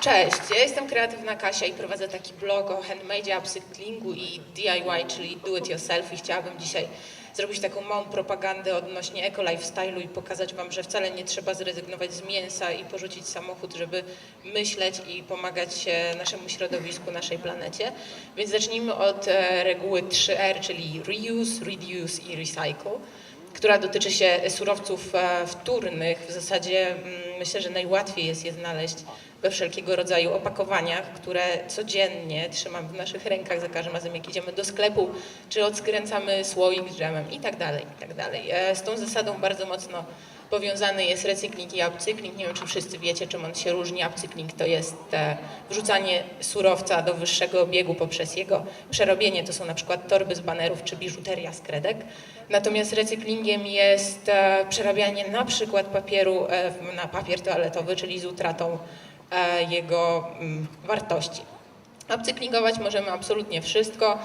Cześć, ja jestem kreatywna Kasia i prowadzę taki blog o handmade, upcyklingu i DIY, czyli do it yourself i chciałabym dzisiaj zrobić taką małą propagandę odnośnie eco lifestyle'u i pokazać Wam, że wcale nie trzeba zrezygnować z mięsa i porzucić samochód, żeby myśleć i pomagać naszemu środowisku, naszej planecie. Więc zacznijmy od e, reguły 3R, czyli reuse, reduce i recycle która dotyczy się surowców e, wtórnych. W zasadzie mm, myślę, że najłatwiej jest je znaleźć we wszelkiego rodzaju opakowaniach, które codziennie trzymamy w naszych rękach za każdym razem, jak idziemy do sklepu, czy odskręcamy słoik z dżemem i tak dalej, i tak dalej. E, Z tą zasadą bardzo mocno powiązany jest recykling i upcykling. Nie wiem, czy wszyscy wiecie, czym on się różni. Upcykling to jest e, wrzucanie surowca do wyższego obiegu poprzez jego przerobienie. To są na przykład torby z banerów czy biżuteria z kredek. Natomiast recyklingiem jest e, przerabianie na przykład papieru e, na papier toaletowy, czyli z utratą jego mm, wartości. Upcyklingować możemy absolutnie wszystko.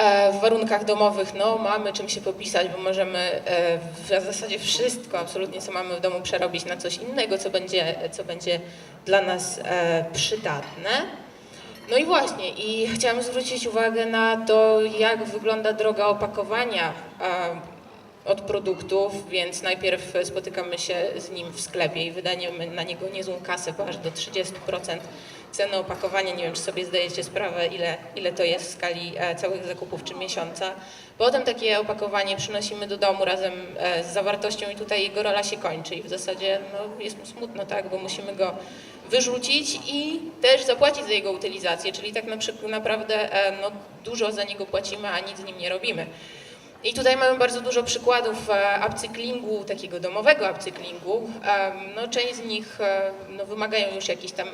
E, W warunkach domowych no, mamy czym się popisać, bo możemy e, w zasadzie wszystko, absolutnie co mamy w domu przerobić na coś innego, co będzie, co będzie dla nas e, przydatne. No i właśnie, i chciałam zwrócić uwagę na to, jak wygląda droga opakowania od produktów, więc najpierw spotykamy się z nim w sklepie i wydajemy na niego niezłą kasę, bo aż do 30% ceny opakowania. Nie wiem, czy sobie zdajecie sprawę, ile, ile to jest w skali e, całych zakupów czy miesiąca. Potem takie opakowanie przynosimy do domu razem e, z zawartością i tutaj jego rola się kończy i w zasadzie no, jest mu smutno, tak, bo musimy go wyrzucić i też zapłacić za jego utylizację, czyli tak na przykład naprawdę e, no, dużo za niego płacimy, a nic z nim nie robimy. I tutaj mamy bardzo dużo przykładów upcyklingu, takiego domowego upcyklingu. No, część z nich no, wymagają już jakichś tam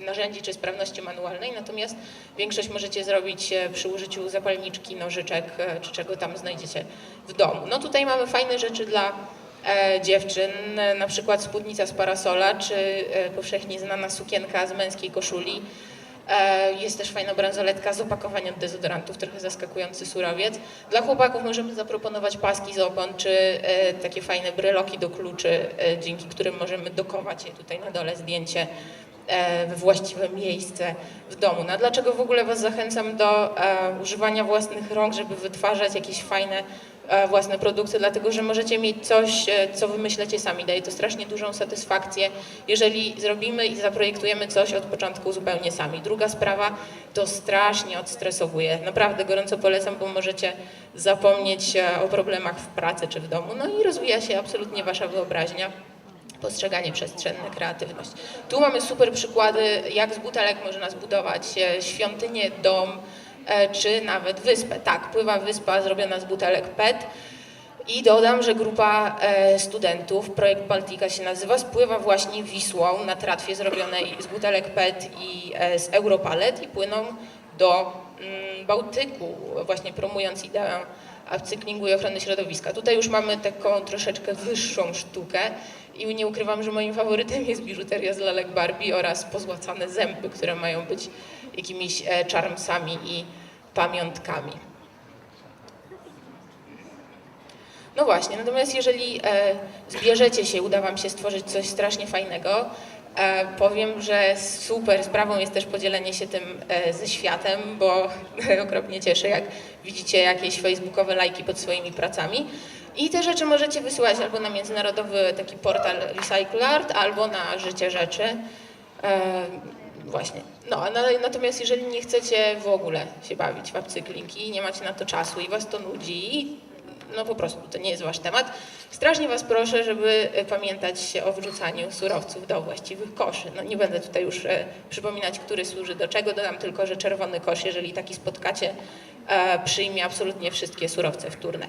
narzędzi czy sprawności manualnej, natomiast większość możecie zrobić e, przy użyciu zapalniczki, nożyczek e, czy czego tam znajdziecie w domu. No tutaj mamy fajne rzeczy dla e, dziewczyn, na przykład spódnica z parasola, czy powszechnie znana sukienka z męskiej koszuli. Jest też fajna bransoletka z opakowaniem dezodorantów, trochę zaskakujący surowiec. Dla chłopaków możemy zaproponować paski z opon, czy takie fajne bryloki do kluczy, dzięki którym możemy dokować je tutaj na dole zdjęcie we właściwe miejsce w domu. No, dlaczego w ogóle Was zachęcam do e, używania własnych rąk, żeby wytwarzać jakieś fajne e, własne produkty, dlatego że możecie mieć coś, e, co wymyślecie sami. Daje to strasznie dużą satysfakcję, jeżeli zrobimy i zaprojektujemy coś od początku zupełnie sami. Druga sprawa to strasznie odstresowuje. Naprawdę gorąco polecam, bo możecie zapomnieć e, o problemach w pracy czy w domu. No i rozwija się absolutnie Wasza wyobraźnia postrzeganie przestrzenne, kreatywność. Tu mamy super przykłady, jak z butelek można zbudować świątynię, dom e, czy nawet wyspę. Tak, pływa wyspa zrobiona z butelek PET. I dodam, że grupa e, studentów, projekt Baltika się nazywa, spływa właśnie Wisłą na tratwie zrobionej z butelek PET i e, z Europalet i płyną do mm, Bałtyku, właśnie promując ideę upcyklingu i ochrony środowiska. Tutaj już mamy taką troszeczkę wyższą sztukę i nie ukrywam, że moim faworytem jest biżuteria z lalek Barbie oraz pozłacane zęby, które mają być jakimiś e, charmsami i pamiątkami. No właśnie, natomiast jeżeli e, zbierzecie się, uda Wam się stworzyć coś strasznie fajnego, powiem, że super sprawą jest też podzielenie się tym e, ze światem, bo okropnie cieszę, jak widzicie jakieś facebookowe lajki pod swoimi pracami. I te rzeczy możecie wysyłać albo na międzynarodowy taki portal Recycle Art, albo na Życie Rzeczy. E, Właśnie. No, natomiast jeżeli nie chcecie w ogóle się bawić w upcykling i nie macie na to czasu i was to nudzi, no po prostu to nie jest wasz temat, strasznie was proszę, żeby e, pamiętać o wrzucaniu surowców do właściwych koszy. No nie będę tutaj już e, przypominać, który służy do czego, dodam tylko, że czerwony kosz, jeżeli taki spotkacie, e, przyjmie absolutnie wszystkie surowce wtórne.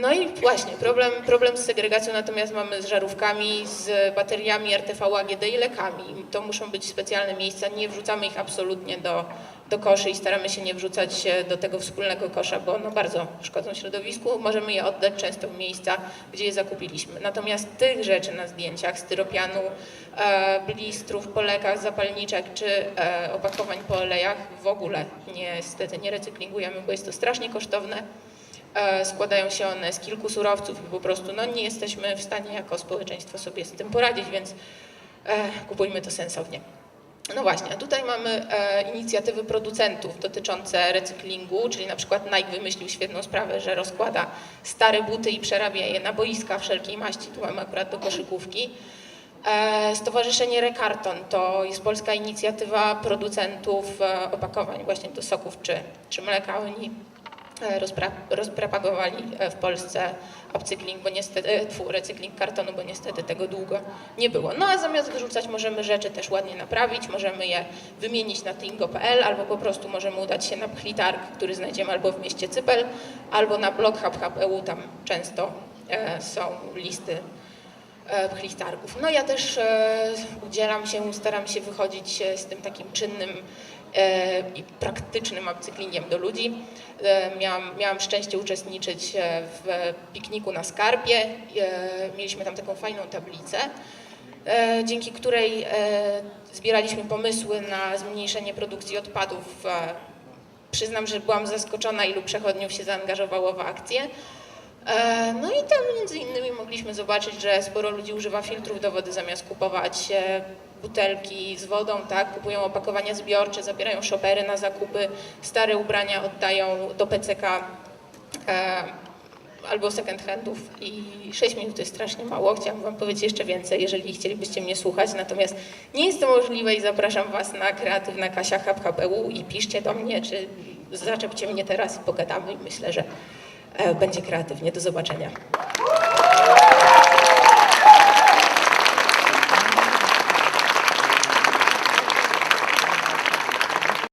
No i właśnie, problem, problem z segregacją natomiast mamy z żarówkami, z bateriami RTV AGD i lekami. To muszą być specjalne miejsca, nie wrzucamy ich absolutnie do, do koszy i staramy się nie wrzucać do tego wspólnego kosza, bo no bardzo szkodzą środowisku. Możemy je oddać często w miejsca, gdzie je zakupiliśmy. Natomiast tych rzeczy na zdjęciach, styropianu, e, blistrów po lekach, zapalniczek czy e, opakowań po olejach w ogóle niestety nie recyklingujemy, bo jest to strasznie kosztowne. E, składają się one z kilku surowców i po prostu no, nie jesteśmy w stanie jako społeczeństwo sobie z tym poradzić, więc kupujmy to sensownie. No właśnie, a tutaj mamy e, inicjatywy producentów dotyczące recyklingu, czyli na przykład Nike wymyślił świetną sprawę, że rozkłada stare buty i przerabia je na boiska wszelkiej maści, tu mamy akurat do koszykówki. E, Stowarzyszenie Rekarton to jest polska inicjatywa producentów e, opakowań właśnie do soków czy, czy mleka. Oni rozpropagowali e, w Polsce upcykling, bo niestety, e, tfu, recykling kartonu, bo niestety tego długo nie było. No a zamiast wyrzucać możemy rzeczy też ładnie naprawić, możemy je wymienić na tingo.pl albo po prostu możemy udać się na pchlitarg, który znajdziemy albo w mieście Cypel, albo na blog tam często e, są listy e, pchlitargów. No ja też e, udzielam się, staram się wychodzić e, z tym takim czynnym i praktycznym upcyklingiem do ludzi. Miałam, miałam szczęście uczestniczyć w pikniku na Skarpie. Mieliśmy tam taką fajną tablicę, dzięki której zbieraliśmy pomysły na zmniejszenie produkcji odpadów. Przyznam, że byłam zaskoczona, ilu przechodniów się zaangażowało w akcję. E, No i tam między innymi mogliśmy zobaczyć, że sporo ludzi używa filtrów do wody zamiast kupować e, butelki z wodą, tak? Kupują opakowania zbiorcze, zabierają szopery na zakupy, stare ubrania oddają do PCK e, albo second handów i 6 minut to jest strasznie mało. Chciałam Wam powiedzieć jeszcze więcej, jeżeli chcielibyście mnie słuchać, natomiast nie jest to możliwe i zapraszam Was na kreatywna Kasia HubEU i piszcie do mnie, czy zaczepcie mnie teraz i pogadamy i myślę, że będzie kreatywnie. Do zobaczenia.